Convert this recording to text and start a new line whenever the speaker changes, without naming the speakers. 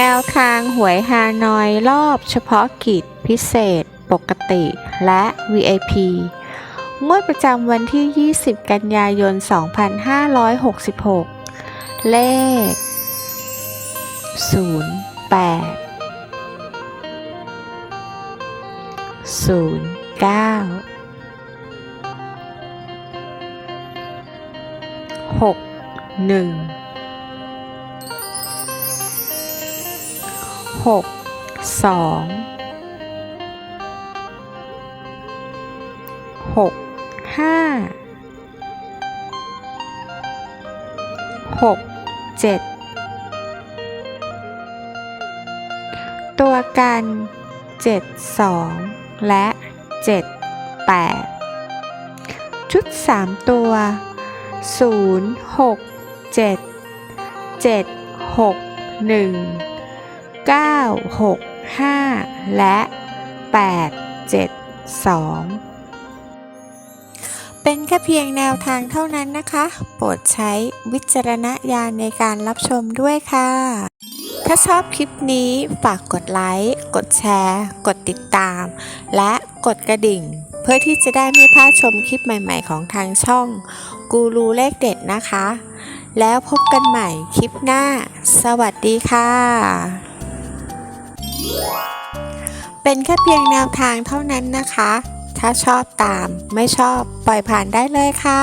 แนวทางหวยฮานอยรอบเฉพาะกิจพิเศษ ปกติและ VIP งวดประจำวันที่ 20 กันยายน 2566 เลข 08 09 61 หกสองหกห้าหกเจ็ดตัวกันเจ็ดสองและเจ็ดแปดชุดสามตัวศูนย์หกเจ็ดเจ็ดหกหนึ่ง 9 6 5 และ 8 7 2 เป็นแค่เพียงแนวทางเท่านั้นนะคะ โปรดใช้วิจารณญาณในการรับชมด้วยค่ะ ถ้าชอบคลิปนี้ฝากกดไลค์ กดแชร์ กดติดตาม และกดกระดิ่ง เพื่อที่จะได้ไม่พลาดชมคลิปใหม่ ๆ ของทางช่อง กูรูเลขเด็ดนะคะแล้วพบกันใหม่คลิปหน้า สวัสดีค่ะ เป็นแค่เพียงแนวทางเท่านั้นนะคะ ถ้าชอบตามไม่ชอบปล่อยผ่านได้เลยค่ะ